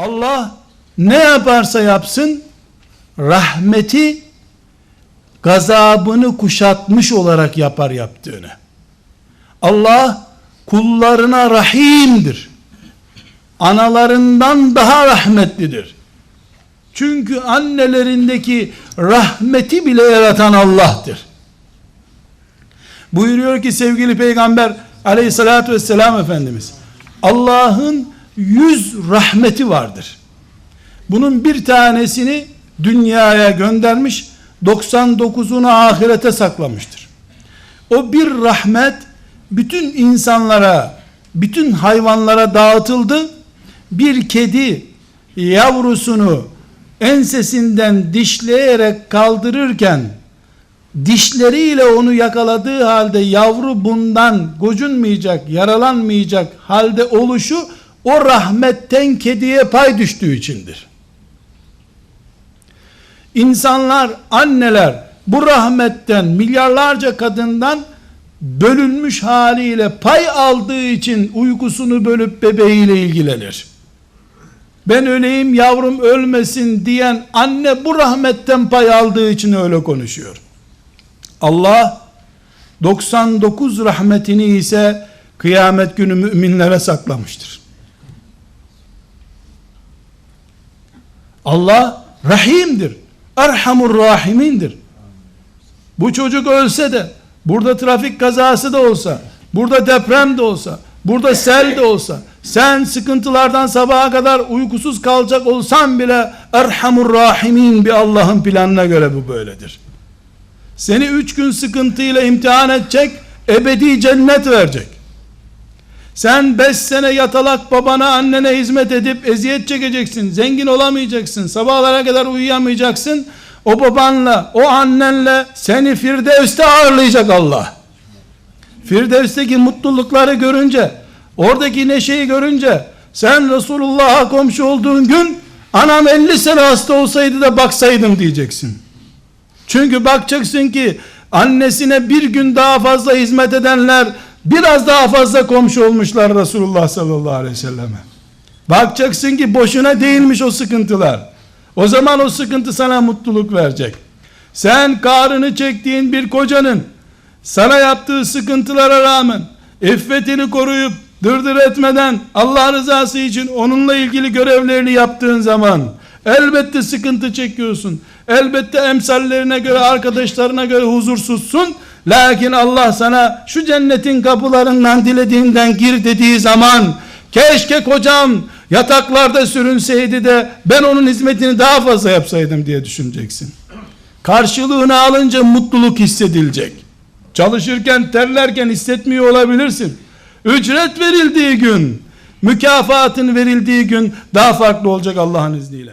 Allah ne yaparsa yapsın rahmeti gazabını kuşatmış olarak yapar yaptığını. Allah kullarına rahimdir. Analarından daha rahmetlidir. Çünkü annelerindeki rahmeti bile yaratan Allah'tır. Buyuruyor ki sevgili peygamber aleyhissalatü vesselam Efendimiz Allah'ın yüz rahmeti vardır. Bunun bir tanesini dünyaya göndermiş 99'unu ahirete saklamıştır. O bir rahmet bütün insanlara bütün hayvanlara dağıtıldı. Bir kedi yavrusunu ensesinden dişleyerek kaldırırken dişleriyle onu yakaladığı halde yavru bundan gocunmayacak, yaralanmayacak halde oluşu o rahmetten kediye pay düştüğü içindir. İnsanlar, anneler bu rahmetten milyarlarca kadından bölünmüş haliyle pay aldığı için uykusunu bölüp bebeğiyle ilgilenir. Ben öleyim yavrum ölmesin diyen anne bu rahmetten pay aldığı için öyle konuşuyor. Allah 99 rahmetini ise kıyamet günü müminlere saklamıştır. Allah rahimdir. Erhamur rahimindir. Bu çocuk ölse de, burada trafik kazası da olsa, burada deprem de olsa, burada sel de olsa, sen sıkıntılardan sabaha kadar uykusuz kalacak olsan bile Erhamur Rahimin bir Allah'ın planına göre bu böyledir. Seni üç gün sıkıntıyla imtihan edecek, ebedi cennet verecek. Sen beş sene yatalak babana annene hizmet edip eziyet çekeceksin. Zengin olamayacaksın. Sabahlara kadar uyuyamayacaksın. O babanla, o annenle seni Firdevs'te ağırlayacak Allah. Firdevs'teki mutlulukları görünce, oradaki neşeyi görünce, sen Resulullah'a komşu olduğun gün, anam 50 sene hasta olsaydı da baksaydım diyeceksin. Çünkü bakacaksın ki, annesine bir gün daha fazla hizmet edenler, biraz daha fazla komşu olmuşlar Resulullah sallallahu aleyhi ve selleme. Bakacaksın ki boşuna değilmiş o sıkıntılar. O zaman o sıkıntı sana mutluluk verecek. Sen karını çektiğin bir kocanın sana yaptığı sıkıntılara rağmen iffetini koruyup dırdır etmeden Allah rızası için onunla ilgili görevlerini yaptığın zaman elbette sıkıntı çekiyorsun. Elbette emsallerine göre arkadaşlarına göre huzursuzsun. Lakin Allah sana şu cennetin kapılarından dilediğinden gir dediği zaman keşke kocam yataklarda sürünseydi de ben onun hizmetini daha fazla yapsaydım diye düşüneceksin. Karşılığını alınca mutluluk hissedilecek. Çalışırken terlerken hissetmiyor olabilirsin. Ücret verildiği gün, mükafatın verildiği gün daha farklı olacak Allah'ın izniyle.